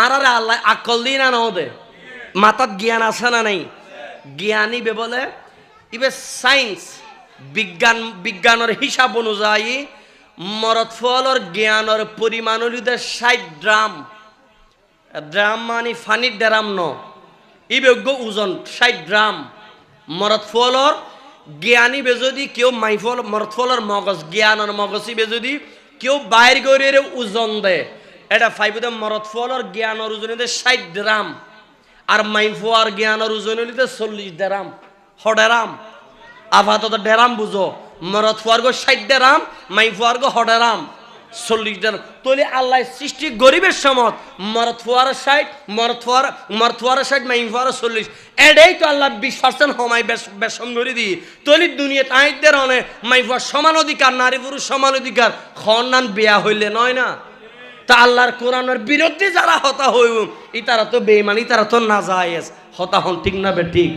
আর আরে আল্লাহ, আকল দিই না নও দে মাথাত জ্ঞান আছে না নাই? জ্ঞানী বে বলে, ইবে সায়েন্স বিজ্ঞান, বিজ্ঞানের হিসাব অনুযায়ী মরদ ফলর জ্ঞানের পরিমাণ হলিতে ষাট ড্রাম ড্রাম মানে ফানির ড্রাম ন। ইবেজ্ঞ ওজন, ষাট ড্রাম মরদ ফলর জ্ঞানী বে যদি কেউ মাইফল ফলর মগজ, জ্ঞানের মগজ ইবে যদি কেউ বাইর করে ওজন দেয়। এটা ফাইভ মরদ ফলর জ্ঞানের ওজন হইতে ষাট ড্রাম আর মাইফোয়ার জ্ঞানের ওজন হইতে চল্লিশ ড্রাম হডেরাম। আপাতত ডেরাম বুঝো। মরদ ফুয়ার্গ ষাট ডেরাম মাই ফুয়ার্গ হডেরাম। চল্লিশ ডেরাম তলি আল্লাহ সৃষ্টি গরিবের সমত। মরদ ফুয়ার ষাট, মরদ ফুয়ার মরদ ফুয়ার ষাট মাই ফুয়ার চল্লিশ। এটাই তো আল্লাহ বিশ পার্সেন্ট হমাই বেসন করে দি তলি দুনিয়া তাইদের অনে মাই ফুয়ার সমান অধিকার, নারী পুরুষ সমান অধিকার। খনান বিয়া হইলে নয় না? তা আল্লাহর কোরআনের বিরুদ্ধে যারা হতা হইব ই তারা তো বেইমানি তারা তো না যায় হতা হন ঠিক না বে ঠিক?